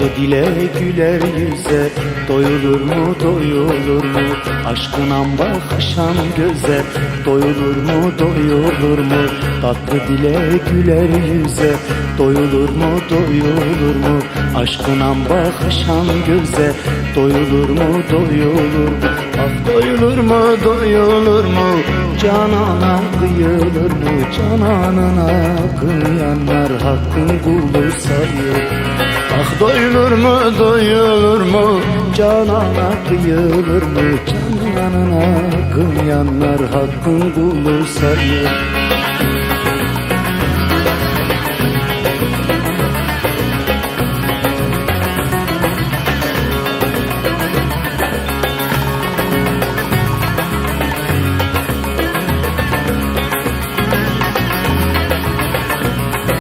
Tatlı dile güler yüze Doyulur mu doyulur mu? Aşkına bakışan göze Doyulur mu doyulur mu? Tatlı dile güler yüze Doyulur mu doyulur mu? Aşkına bakışan göze Doyulur mu doyulur mu? Ah doyulur mu doyulur mu? Canana kıyılır mı? Cananına kıyanlar Hakkın kulu sayır Ah doyulur mu doyulur mu? Canana kıyılır mı? Cananına kıyanlar Hakkın kulu sayır